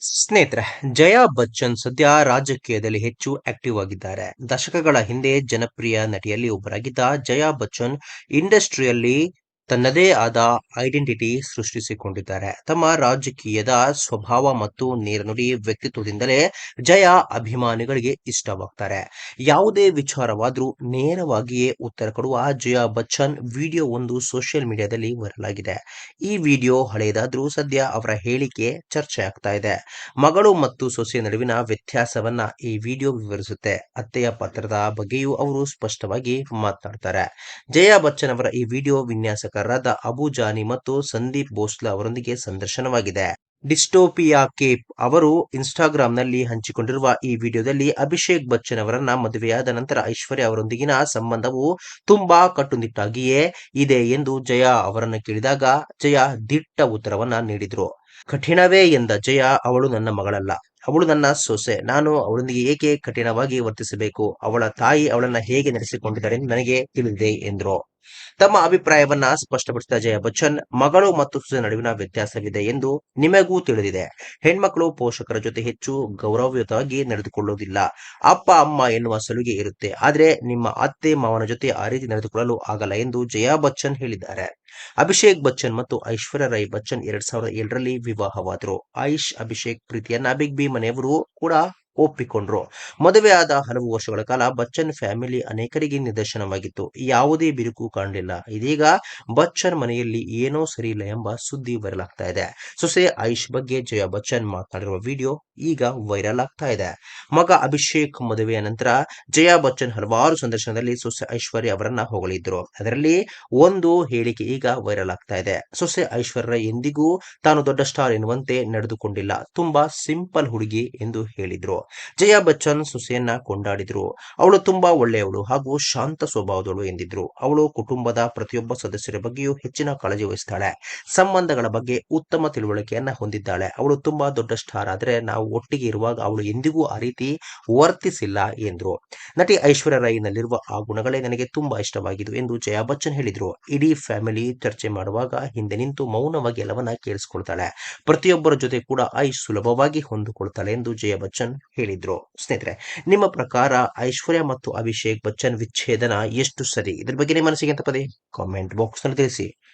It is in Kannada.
ಸ್ನೇಹಿತರೆ, ಜಯಾ ಬಚ್ಚನ್ ಸದ್ಯ ರಾಜಕೀಯದಲ್ಲಿ ಹೆಚ್ಚು ಆಕ್ಟಿವ್ ಆಗಿದ್ದಾರೆ. ದಶಕಗಳ ಹಿಂದೆ ಜನಪ್ರಿಯ ನಟಿಯಲ್ಲಿ ಒಬ್ಬರಾಗಿದ್ದ ಜಯಾ ಬಚ್ಚನ್ ಇಂಡಸ್ಟ್ರಿಯಲ್ಲಿ ತನ್ನದೇ ಆದ ಐಡೆಂಟಿಟಿ ಸೃಷ್ಟಿಸಿಕೊಂಡಿದ್ದಾರೆ. ತಮ್ಮ ರಾಜಕೀಯದ ಸ್ವಭಾವ ಮತ್ತು ನೇರನುಡಿ ವ್ಯಕ್ತಿತ್ವದಿಂದಲೇ ಜಯ ಅಭಿಮಾನಿಗಳಿಗೆ ಇಷ್ಟವಾಗ್ತಾರೆ. ಯಾವುದೇ ವಿಚಾರವಾದರೂ ನೇರವಾಗಿಯೇ ಉತ್ತರ ಕೊಡುವ ಜಯ ಬಚ್ಚನ್ ವಿಡಿಯೋ ಒಂದು ಸೋಷಿಯಲ್ ಮೀಡಿಯಾದಲ್ಲಿ ವೈರಲ್ ಆಗಿದೆ. ಈ ವಿಡಿಯೋ ಹಳೆಯದಾದ್ರೂ ಸದ್ಯ ಅವರ ಹೇಳಿಕೆ ಚರ್ಚೆ ಆಗ್ತಾ ಇದೆ. ಮಗಳು ಮತ್ತು ಸೊಸೆಯ ನಡುವಿನ ವ್ಯತ್ಯಾಸವನ್ನ ಈ ವಿಡಿಯೋ ವಿವರಿಸುತ್ತೆ. ಅತ್ತೆಯ ಪತ್ರದ ಬಗ್ಗೆಯೂ ಅವರು ಸ್ಪಷ್ಟವಾಗಿ ಮಾತನಾಡ್ತಾರೆ. ಜಯಾ ಬಚ್ಚನ್ ಅವರ ಈ ವಿಡಿಯೋ ವಿನ್ಯಾಸಕಾರರಾದ ಅಬು ಜಾನಿ ಮತ್ತು ಸಂದೀಪ್ ಬೋಸ್ಲಾ ಅವರೊಂದಿಗೆ ಸಂದರ್ಶನವಾಗಿದೆ. ಡಿಸ್ಟೋಪಿಯಾ ಕೇಪ್ ಅವರು ಇನ್ಸ್ಟಾಗ್ರಾಂನಲ್ಲಿ ಹಂಚಿಕೊಂಡಿರುವ ಈ ವಿಡಿಯೋದಲ್ಲಿ ಅಭಿಷೇಕ್ ಬಚ್ಚನ್ ಅವರನ್ನ ಮದುವೆಯಾದ ನಂತರ ಐಶ್ವರ್ಯ ಅವರೊಂದಿಗಿನ ಸಂಬಂಧವು ತುಂಬಾ ಕಟ್ಟುನಿಟ್ಟಾಗಿಯೇ ಇದೆ ಎಂದು ಜಯ ಅವರನ್ನು ಕೇಳಿದಾಗ ಜಯ ದಿಟ್ಟ ಉತ್ತರವನ್ನ ನೀಡಿದ್ರು. ಕಠಿಣವೇ ಎಂದ ಜಯ, ಅವಳು ನನ್ನ ಮಗಳಲ್ಲ. ಅವಳು ನನ್ನ ಸೊಸೆ. ನಾನು ಅವಳೊಂದಿಗೆ ಏಕೆ ಕಠಿಣವಾಗಿ ವರ್ತಿಸಬೇಕು? ಅವಳ ತಾಯಿ ಅವಳನ್ನ ಹೇಗೆ ನಡೆಸಿಕೊಂಡಿದ್ದಾರೆ ನನಗೆ ತಿಳಿದಿದೆ ಎಂದರು. ತಮ್ಮ ಅಭಿಪ್ರಾಯವನ್ನ ಸ್ಪಷ್ಟಪಡಿಸಿದ ಜಯ ಬಚ್ಚನ್, ಮಗಳು ಮತ್ತು ಸೊಸೆ ನಡುವಿನ ವ್ಯತ್ಯಾಸವಿದೆ ಎಂದು ನಿಮಗೂ ತಿಳಿದಿದೆ. ಹೆಣ್ಮಕ್ಳು ಪೋಷಕರ ಜೊತೆ ಹೆಚ್ಚು ಗೌರವಯುತವಾಗಿ ನಡೆದುಕೊಳ್ಳುವುದಿಲ್ಲ ಅಪ್ಪ, ಅಮ್ಮ ಎನ್ನುವ ಸಲುಗೆ ಇರುತ್ತೆ. ಆದ್ರೆ ನಿಮ್ಮ ಅತ್ತೆ, ಮಾವನ ಜೊತೆ ಆ ರೀತಿ ನಡೆದುಕೊಳ್ಳಲು ಆಗಲ್ಲ ಎಂದು ಜಯಾ ಬಚ್ಚನ್ ಹೇಳಿದ್ದಾರೆ. ಅಭಿಷೇಕ್ ಬಚ್ಚನ್ ಮತ್ತು ಐಶ್ವರ್ಯ ರೈ ಬಚ್ಚನ್ ಎರಡ್ ಸಾವಿರದ ಏಳರಲ್ಲಿ ವಿವಾಹವಾದರು. ಆಯುಷ್ ಅಭಿಷೇಕ್, ಪ್ರೀತಿಯನ್ನ ಬಿಗ್ ಬಿ ಮನೆಯವರು ಕೂಡ ಒಪ್ಪಿಕೊಂಡ್ರು. ಆದ ಹಲವು ವರ್ಷಗಳ ಕಾಲ ಬಚ್ಚನ್ ಫ್ಯಾಮಿಲಿ ಅನೇಕರಿಗೆ ನಿದರ್ಶನವಾಗಿತ್ತು. ಯಾವುದೇ ಬಿರುಕು ಕಾಣಲಿಲ್ಲ. ಇದೀಗ ಬಚ್ಚನ್ ಮನೆಯಲ್ಲಿ ಏನೋ ಸರಿ ಇಲ್ಲ ಎಂಬ ಸುದ್ದಿ ವೈರಲ್ ಆಗ್ತಾ ಇದೆ. ಸೊಸೆ ಆಯುಷ್ ಬಗ್ಗೆ ಜಯ ಬಚ್ಚನ್ ಮಾತನಾಡಿರುವ ವಿಡಿಯೋ ಈಗ ವೈರಲ್ ಆಗ್ತಾ ಇದೆ. ಮಗ ಅಭಿಷೇಕ್ ಮದುವೆಯ ನಂತರ ಜಯ ಬಚ್ಚನ್ ಹಲವಾರು ಸಂದರ್ಶನದಲ್ಲಿ ಸೊಸೆ ಐಶ್ವರ್ಯ ಅವರನ್ನ ಹೊಗಳಿದ್ರು. ಅದರಲ್ಲಿ ಒಂದು ಹೇಳಿಕೆ ಈಗ ವೈರಲ್ ಆಗ್ತಾ ಇದೆ. ಸೊಸೆ ಐಶ್ವರ್ಯ ಎಂದಿಗೂ ತಾನು ದೊಡ್ಡ ಸ್ಟಾರ್ ಎನ್ನುವಂತೆ ನಡೆದುಕೊಂಡಿಲ್ಲ. ತುಂಬಾ ಸಿಂಪಲ್ ಹುಡುಗಿ ಎಂದು ಹೇಳಿದ್ರು. ಜಯಾ ಬಚ್ಚನ್ ಸೊಸೆಯನ್ನ ಕೊಂಡಾಡಿದ್ರು. ಅವಳು ತುಂಬಾ ಒಳ್ಳೆಯವಳು ಹಾಗೂ ಶಾಂತ ಸ್ವಭಾವದವಳು ಎಂದಿದ್ರು. ಅವಳು ಕುಟುಂಬದ ಪ್ರತಿಯೊಬ್ಬ ಸದಸ್ಯರ ಬಗ್ಗೆಯೂ ಹೆಚ್ಚಿನ ಕಾಳಜಿ ವಹಿಸ್ತಾಳೆ. ಸಂಬಂಧಗಳ ಬಗ್ಗೆ ಉತ್ತಮ ತಿಳುವಳಿಕೆಯನ್ನ ಹೊಂದಿದ್ದಾಳೆ. ಅವಳು ತುಂಬಾ ದೊಡ್ಡ ಸ್ಟಾರ್ ಆದ್ರೆ ನಾವು ಒಟ್ಟಿಗೆ ಇರುವಾಗ ಅವಳು ಎಂದಿಗೂ ಆ ರೀತಿ ವರ್ತಿಸಿಲ್ಲ ಎಂದ್ರು. ನಟಿ ಐಶ್ವರ್ಯ ರೈನಲ್ಲಿರುವ ಆ ಗುಣಗಳೇ ನನಗೆ ತುಂಬಾ ಇಷ್ಟವಾಗಿದ್ದು ಎಂದು ಜಯಾ ಬಚ್ಚನ್ ಹೇಳಿದ್ರು. ಇಡೀ ಫ್ಯಾಮಿಲಿ ಚರ್ಚೆ ಮಾಡುವಾಗ ಹಿಂದೆ ನಿಂತು ಮೌನವಾಗಿ ಎಲ್ಲವನ್ನ ಕೇಳಿಸ್ಕೊಳ್ತಾಳೆ. ಪ್ರತಿಯೊಬ್ಬರ ಜೊತೆ ಕೂಡ ಐಶ್ ಸುಲಭವಾಗಿ ಹೊಂದಿಕೊಳ್ತಾಳೆ ಎಂದು ಜಯಾ ಬಚ್ಚನ್ ಹೇಳಿದ್ರು. ಸ್ನೇಹಿತರೆ, ನಿಮ್ಮ ಪ್ರಕಾರ ಐಶ್ವರ್ಯ ಮತ್ತು ಅಭಿಷೇಕ್ ಬಚ್ಚನ್ ವಿಚ್ಛೇದನ ಎಷ್ಟು ಸರಿ? ಇದ್ರ ಬಗ್ಗೆ ನಿಮ್ಮ ಮನಸ್ಸಿಗೆ ಅಂತ ಪದೇ? ಕಾಮೆಂಟ್ ಬಾಕ್ಸ್ನಲ್ಲಿ ತಿಳಿಸಿ.